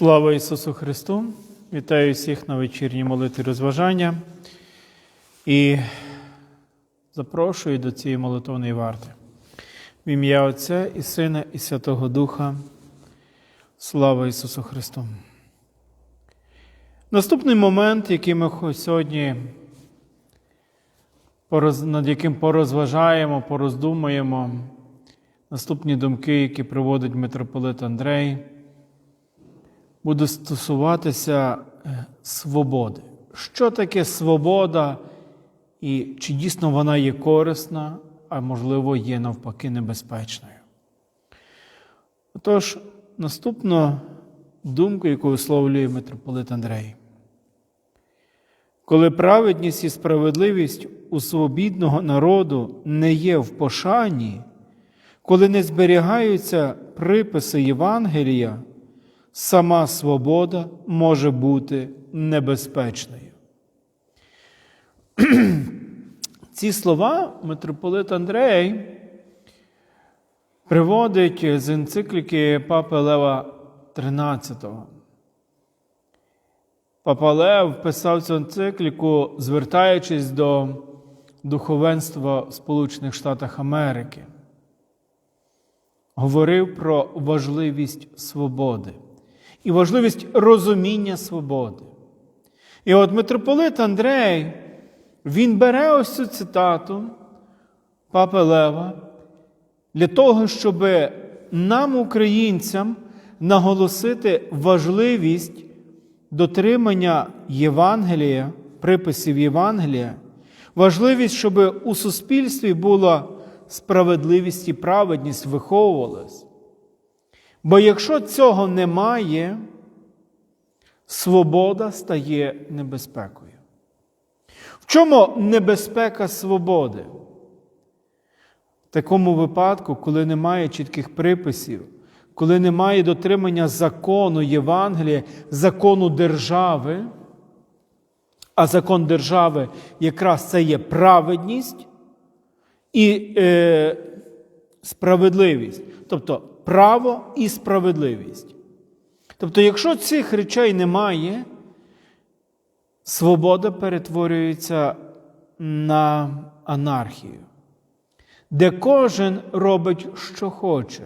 Слава Ісусу Христу! Вітаю всіх на вечірній молитві розважання і запрошую до цієї молитовної варти. В ім'я Отця і Сина, і Святого Духа. Слава Ісусу Христу! Наступний момент, який ми сьогодні над яким порозважаємо, пороздумаємо, наступні думки, які приводить митрополит Андрей буде стосуватися е, свободи. Що таке свобода і чи дійсно вона є корисна, а можливо є навпаки небезпечною? Отож, наступну думку, яку висловлює митрополит Андрей. Коли праведність і справедливість у свобідного народу не є в пошані, коли не зберігаються приписи Євангелія, сама свобода може бути небезпечною. Ці слова митрополит Андрей приводить з енцикліки Папи Лева XIII. Папа Лев писав цю енцикліку, звертаючись до духовенства в Сполучених Штатах Америки. Говорив про важливість свободи і важливість розуміння свободи. І от митрополит Андрей, він бере ось цю цитату Папи Лева для того, щоб нам, українцям, наголосити важливість дотримання Євангелія, приписів Євангелія, важливість, щоб у суспільстві була справедливість і праведність виховувалась. Бо якщо цього немає, свобода стає небезпекою. В чому небезпека свободи? В такому випадку, коли немає чітких приписів, коли немає дотримання закону Євангелія, закону держави, а закон держави якраз це є праведність і е, справедливість, тобто право і справедливість. Тобто, якщо цих речей немає, свобода перетворюється на анархію, де кожен робить, що хоче.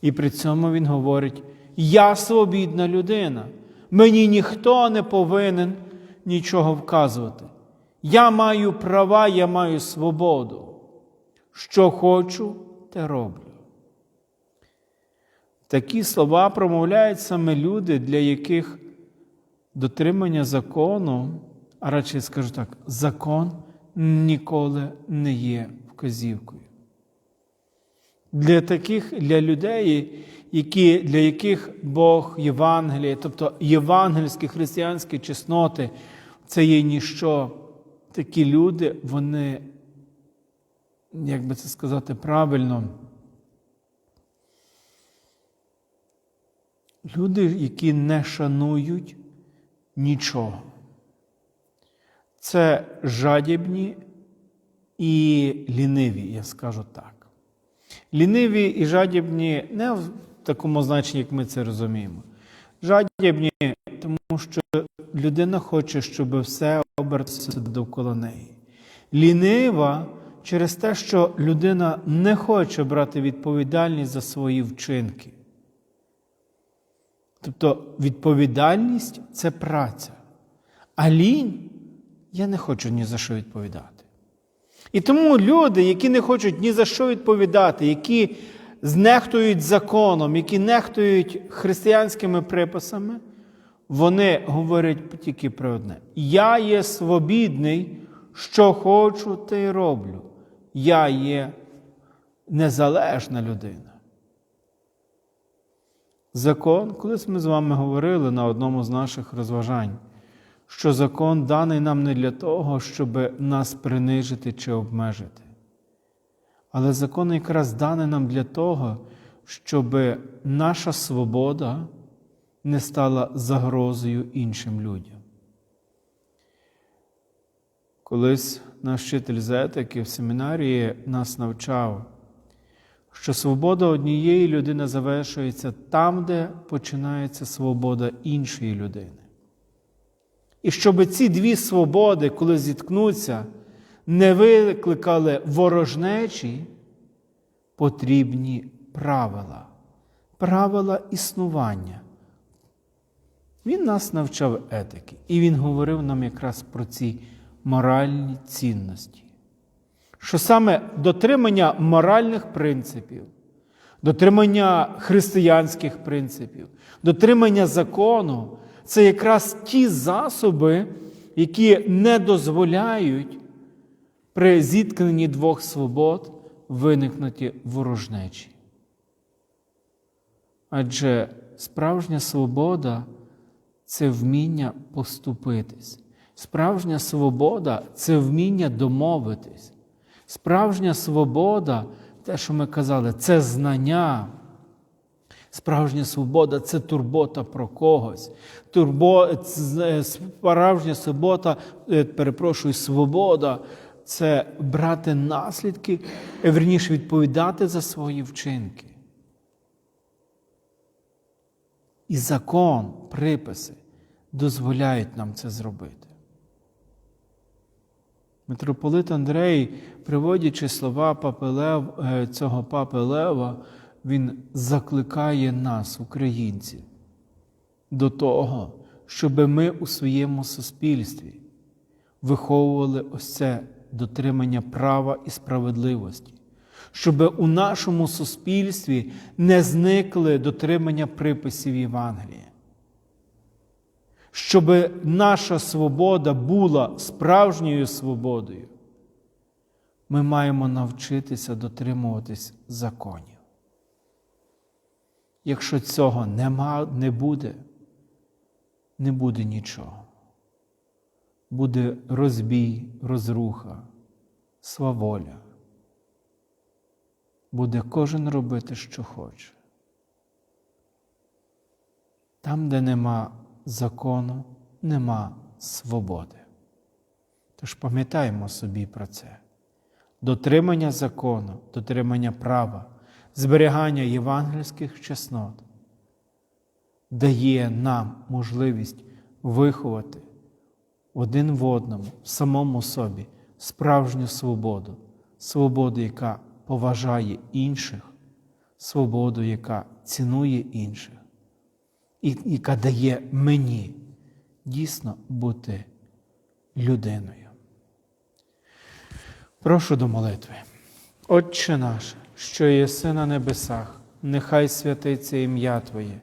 І при цьому він говорить: Я свобідна людина, мені ніхто не повинен нічого вказувати. Я маю права, я маю свободу. Що хочу, те роблю. Такі слова промовляють саме люди, для яких дотримання закону, а радше скажу так, закон ніколи не є вказівкою. Для таких для людей, які, для яких Бог Євангеліє, тобто євангельські християнські чесноти, це є ніщо. Такі люди, вони, як би це сказати правильно, люди, які не шанують нічого. Це жадібні і ліниві, я скажу так. Ліниві і жадібні не в такому значенні, як ми це розуміємо. Жадібні, тому що людина хоче, щоб все оберталося довкола неї. Лінива через те, що людина не хоче брати відповідальність за свої вчинки. Тобто відповідальність це праця. А лінь я не хочу ні за що відповідати. І тому люди, які не хочуть ні за що відповідати, які знехтують законом, які нехтують християнськими приписами, вони говорять тільки про одне: Я є свобідний, що хочу, те й роблю. Я є незалежна людина. Закон, колись ми з вами говорили на одному з наших розважань, що закон даний нам не для того, щоб нас принижити чи обмежити. Але закон якраз даний нам для того, щоб наша свобода не стала загрозою іншим людям. Колись наш вчитель з етики в семінарії нас навчав, що свобода однієї людини завершується там, де починається свобода іншої людини. І щоб ці дві свободи, коли зіткнуться, не викликали ворожнечі, потрібні правила, правила існування. Він нас навчав етики, і він говорив нам якраз про ці моральні цінності. Що саме дотримання моральних принципів, дотримання християнських принципів, дотримання закону це якраз ті засоби, які не дозволяють при зіткненні двох свобод виникнути ворожнечі. Адже справжня свобода це вміння поступитись. Справжня свобода це вміння домовитись. Справжня свобода, те, що ми казали, це знання. Справжня свобода це турбота про когось. Турбо, справжня свобода, е, перепрошую, свобода це брати наслідки, е, верніше відповідати за свої вчинки. І закон, приписи дозволяють нам це зробити. Митрополит Андрей, приводячи слова папи Лев, е, цього папи Лева, він закликає нас, українців, до того, щоб ми у своєму суспільстві виховували ось це дотримання права і справедливості, щоб у нашому суспільстві не зникли дотримання приписів Євангелія. Щоб наша свобода була справжньою свободою, ми маємо навчитися дотримуватись законів. Якщо цього нема, не буде, не буде нічого. Буде розбій, розруха, сваволя. Буде кожен робити, що хоче. Там, де нема закону, нема свободи. Тож пам'ятаємо собі про це. Дотримання закону, дотримання права, зберігання євангельських чеснот дає нам можливість виховати один в одному, в самому собі справжню свободу, свободу, яка поважає інших, свободу, яка цінує інших, і яка дає мені дійсно бути людиною. Прошу до молитви. Отче наш, що єси на небесах, нехай святиться ім'я Твоє,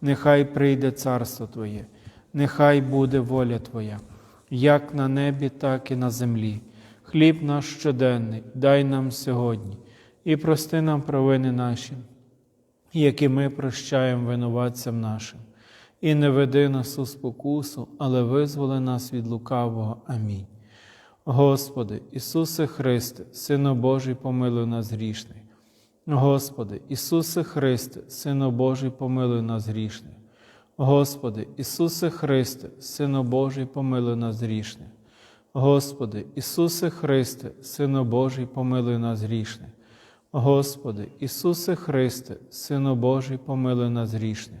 нехай прийде царство Твоє, нехай буде воля Твоя, як на небі, так і на землі. Хліб наш щоденний, дай нам сьогодні, і прости нам провини наші, які ми прощаємо винуватцям нашим. І не веди нас у спокусу, але визволи нас від лукавого. Амінь. Господи, Ісусе Христе, Сину Божий, помилуй нас грішних. Господи, Ісусе Христе, Сину Божий, помилуй нас грішних. Господи, Ісусе Христе, Сину Божий, помилуй нас грішних. Господи, Ісусе Христе, Сину Божий, помилуй нас грішних. Господи, Ісусе Христе, Сину Божий, помилуй нас грішних.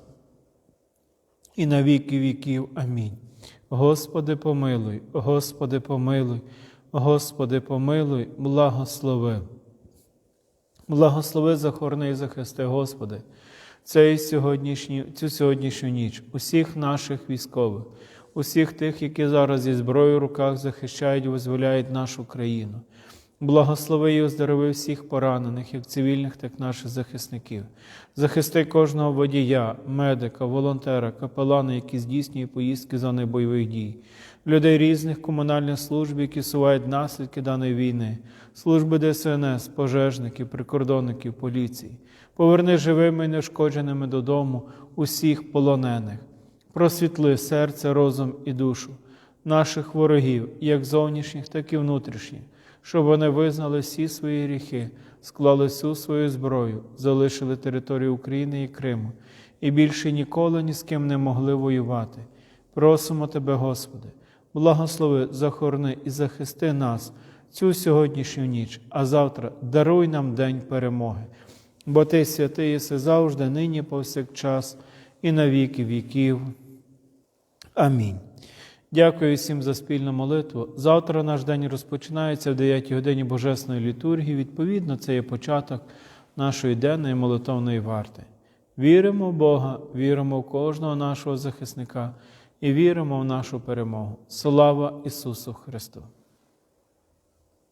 і на віки віків. Амінь. Господи, помилуй, Господи, помилуй, Господи, помилуй, благослови. Благослови, захорони і захисти, Господи, цей сьогоднішній, цю сьогоднішню ніч, усіх наших військових, усіх тих, які зараз зі зброєю в руках захищають визволяють нашу країну. Благослови і оздорови всіх поранених, як цивільних, так і наших захисників. Захисти кожного водія, медика, волонтера, капелана, які здійснює поїздки зони бойових дій, людей різних комунальних служб, які сувають наслідки даної війни, служби ДСНС, пожежників, прикордонників, поліції. Поверни живими і нешкодженими додому усіх полонених. Просвітли серце, розум і душу наших ворогів, як зовнішніх, так і внутрішніх, щоб вони визнали всі свої гріхи, склали всю свою зброю, залишили територію України і Криму і більше ніколи ні з ким не могли воювати. Просимо Тебе, Господи, благослови, захорони і захисти нас цю сьогоднішню ніч, а завтра даруй нам день перемоги. Бо Ти святий єси завжди, нині повсякчас і на віки віків. Амінь. Дякую всім за спільну молитву. Завтра наш день розпочинається в 9 годині Божесної літургії. Відповідно, це є початок нашої денної молитовної варти. Віримо в Бога, віримо в кожного нашого захисника і віримо в нашу перемогу. Слава Ісусу Христу!